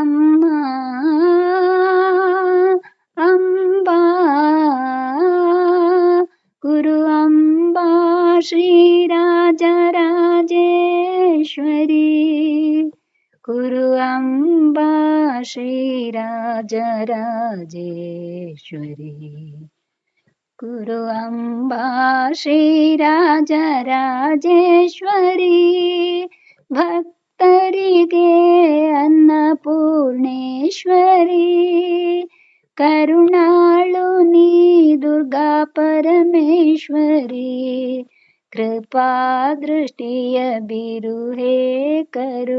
അമ്മ അമ്പ ഗുരു അമ്പ ശ്രീരാജരാജേശ്വരി ഗുരു അമ്പ ശ്രീരാജരാജേശ്വരി ഗുരു അമ്പ ശ്രീരാജരാജേശ്വരി ഭക്തി ಭಕ್ತರಿಗೆ ಅನ್ನಪೂರ್ಣೇಶ್ವರಿ ಕರುಣಾಳು ನೀ ದುರ್ಗಾ ಪರಮೇಶ್ವರಿ कृपा दृष्टिय बिरुहे करुणाकरे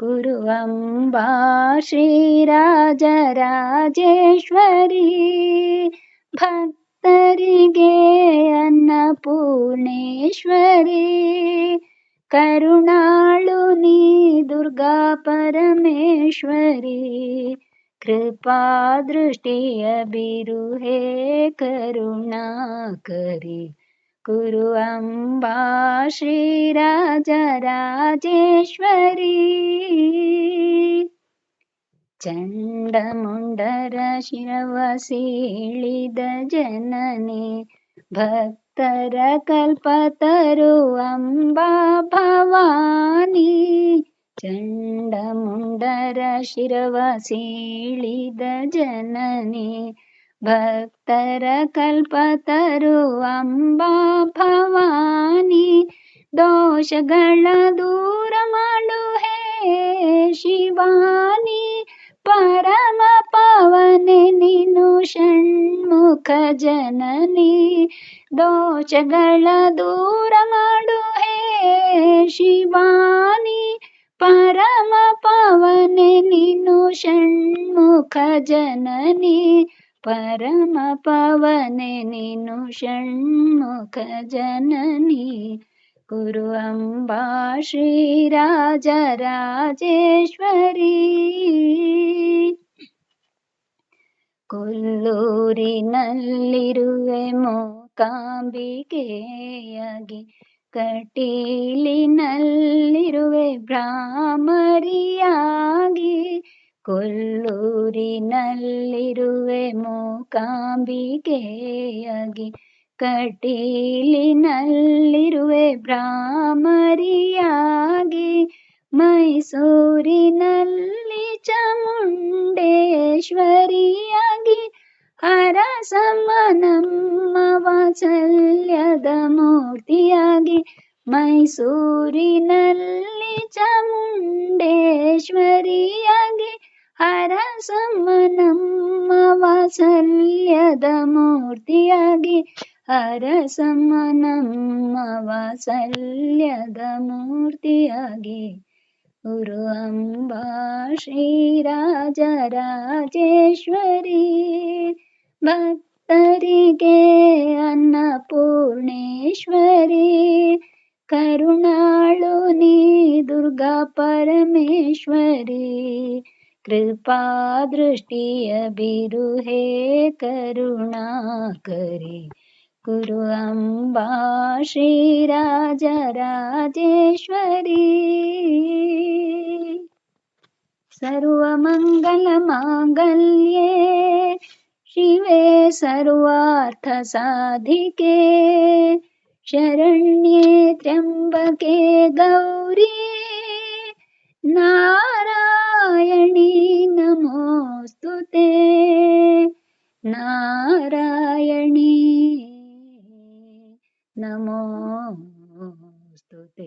कुरुवम्बा श्रीराजराजेश्वरी भक्तरिगे अन्नपूर्णेश्वरी नी दुर्गा परमेश्वरी कृपा दृष्टि अभिरुहे करुणाकरी कुरु अम्बा श्रीराजराजेश्वरी चण्डमुण्डर जननी भक्तर कल्पतरु अम्बा चण्डमुण्डर शिरवसिळिद जननी भक्तर कल्पतरु अम्बा भवानि दोष दूरमाडु हे शिवानि निनु नु षण्मुखजननी दोष दूरमाडु हे शिवानि षण्मुखजननी परमपवने निनु षण्मुखजननी कुरु अम्बा श्रीराजराजेश्वरी ಕೊಲ್ಲೂರಿನಲ್ಲಿರುವೆ ಮೂಕಾಂಬಿಕೆಯಾಗಿ ಕಟೀಲಿನಲ್ಲಿರುವೆ ಭ್ರಾಮರಿಯಾಗಿ കൊല്ലൂരിനല്ലിരുവെ മൂക്കാമ്പികയകി കട്ടീലിനല്ലിരുവെ ബ്രാമരിയാകി മൈസൂരിനല്ലി ചമുണ്ടേശ്വരിയാകി ഹരസമനമ്മവാചല്യത മൂർത്തിയാകി മൈസൂരിനല്ലി ചമുണ്ടേശ്വരിയാ ಹರಸಮ ನಮ್ಮ ವಾತ್ಸಲ್ಯದ ಮೂರ್ತಿಯಾಗಿ ಹರಸಮ ನಮ್ಮ ವಾತ್ಸಲ್ಯದ ಮೂರ್ತಿಯಾಗಿ ಗುರು ಅಂಬಾ ಶ್ರೀರಾಜರಾಜೇಶ್ವರಿ ಭಕ್ತರಿಗೆ ಅನ್ನಪೂರ್ಣೇಶ್ವರಿ ಕರುಣಾಳು ನೀ ದುರ್ಗಾ ಪರಮೇಶ್ವರಿ कृपादृष्टियभिरुहे करुणा कुरु अम्बा श्रीराजराजेश्वरी सर्वमङ्गलमाङ्गल्ये शिवे सर्वार्थसाधिके शरण्ये त्र्यम्बके गौरी नमोऽस्तु ते